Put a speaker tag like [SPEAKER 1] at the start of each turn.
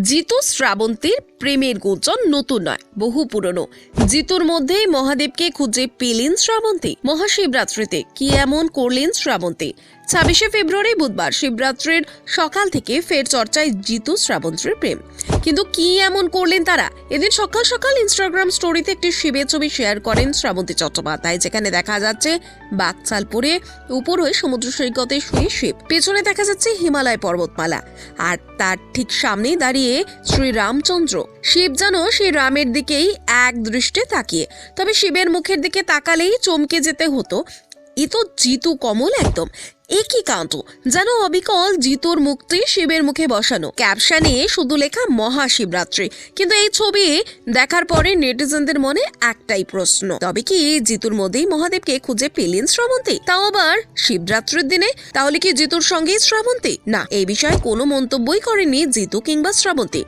[SPEAKER 1] জিতু শ্রাবন্তীর প্রেমের গুঞ্জন নতুন নয়, বহু পুরনো। জিতুর মধ্যেই মহাদেবকে খুঁজে পেলেন শ্রাবন্তী। মহাশিবরাত্রিতে কি এমন করলেন শ্রাবন্তী? ছাব্বিশে ফেব্রুয়ারি বুধবার শিবরাত্রির সকাল থেকে ফের চর্চায় জিতু শ্রাবন্তীর প্রেম। কিন্তু কি এমন করলেন তারা? এদিন সকাল সকাল ইনস্টাগ্রাম স্টোরিতে একটি শিবের ছবি শেয়ার করেন শ্রাবন্তী চট্টোপাধ্যায়, যেখানে দেখা যাচ্ছে বাকচাল পরে উপর হয়ে সমুদ্র সৈকতে শুয়ে শিব, পেছনে দেখা যাচ্ছে হিমালয় পর্বতমালা। আর তার ঠিক সামনেই দাঁড়িয়ে শ্রী রামচন্দ্র। শিব যেন সেই রামের দিকেই এক দৃষ্টে তাকিয়ে। তবে শিবের মুখের দিকে তাকালেই চমকে যেতে হতো এ তো জিতু কমল একদম। একই কান্ত যেন অবিকল জিতুর মুক্তি শিবের মুখে বসানো। ক্যাপশনে শুধু লেখা মহাশিবরাত্রি। কিন্তু এই ছবি দেখার পরে নেটিজেনদের মনে একটাই প্রশ্ন। তবে কি জিতুর মধ্যেই মহাদেবকে খুঁজে পেলেন শ্রাবন্তী? তাও আবার শিবরাত্রির দিনে? তাহলে কি জিতুর সঙ্গেই শ্রাবন্তী? না, এই বিষয়ে কোনো মন্তব্যই করেনি জিতু কিংবা শ্রাবন্তী।